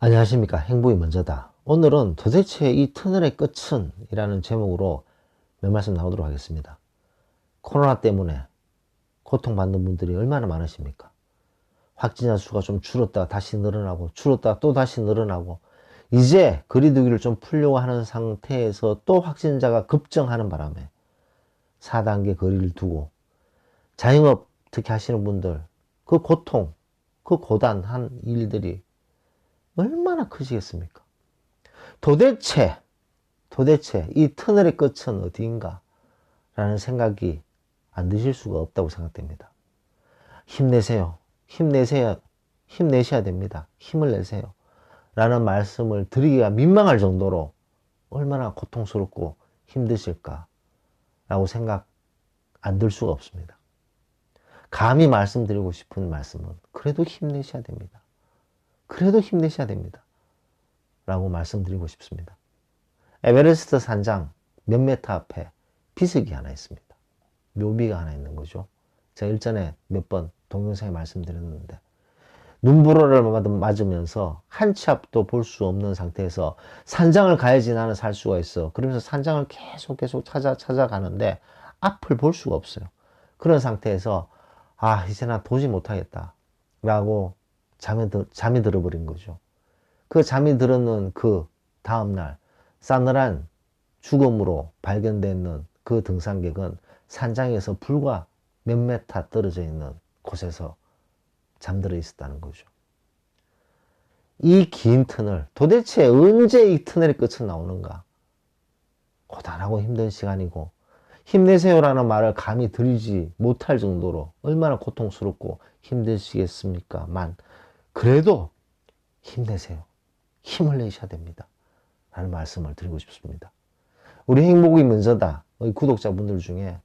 안녕하십니까. 행복이 먼저다. 오늘은 도대체 이 터널의 끝은? 이라는 제목으로 몇 말씀 나오도록 하겠습니다. 코로나 때문에 고통받는 분들이 얼마나 많으십니까? 확진자 수가 좀 줄었다가 다시 늘어나고 줄었다가 또 다시 늘어나고 이제 거리두기를 좀 풀려고 하는 상태에서 또 확진자가 급증하는 바람에 4단계 거리를 두고 자영업 특히 하시는 분들 그 고통 그 고단한 일들이 얼마나 크시겠습니까? 도대체, 도대체 이 터널의 끝은 어디인가? 라는 생각이 안 드실 수가 없다고 생각됩니다. 힘내세요. 힘내세요. 힘내셔야 됩니다. 힘을 내세요. 라는 말씀을 드리기가 민망할 정도로 얼마나 고통스럽고 힘드실까? 라고 생각 안 들 수가 없습니다. 감히 말씀드리고 싶은 말씀은 그래도 힘내셔야 됩니다. 그래도 힘내셔야 됩니다. 라고 말씀드리고 싶습니다. 에베레스트 산장 몇 메타 앞에 비석이 하나 있습니다. 묘비가 하나 있는 거죠. 제가 일전에 몇 번 동영상에 말씀드렸는데 눈보라를 맞으면서 한 치 앞도 볼 수 없는 상태에서 산장을 가야지 나는 살 수가 있어. 그러면서 산장을 계속 계속 찾아 찾아가는데 앞을 볼 수가 없어요. 그런 상태에서 아 이제 나 도저히 못하겠다 라고 잠이, 들, 잠이 들어버린 거죠. 그 잠이 들었는 그 다음날 싸늘한 죽음으로 발견되는 그 등산객은 산장에서 불과 몇 메타 떨어져 있는 곳에서 잠들어 있었다는 거죠. 이 긴 터널, 도대체 언제 이 터널의 끝은 나오는가? 고단하고 힘든 시간이고, 힘내세요라는 말을 감히 들리지 못할 정도로 얼마나 고통스럽고 힘드시겠습니까? 만, 그래도 힘내세요. 힘을 내셔야 됩니다. 라는 말씀을 드리고 싶습니다. 우리 행복이. 우리 구독자분들 중에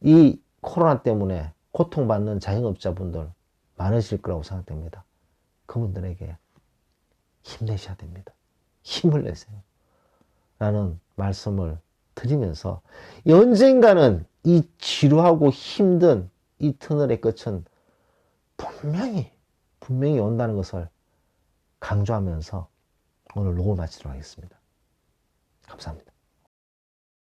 이 코로나 때문에 고통받는 자영업자분들 많으실 거라고 생각됩니다. 그분들에게 힘내셔야 됩니다. 힘을 내세요. 라는 말씀을 드리면서 언젠가는 이 지루하고 힘든 이 터널의 끝은 분명히 분명히 온다는 것을 강조하면서 오늘 녹음을 마치도록 하겠습니다. 감사합니다.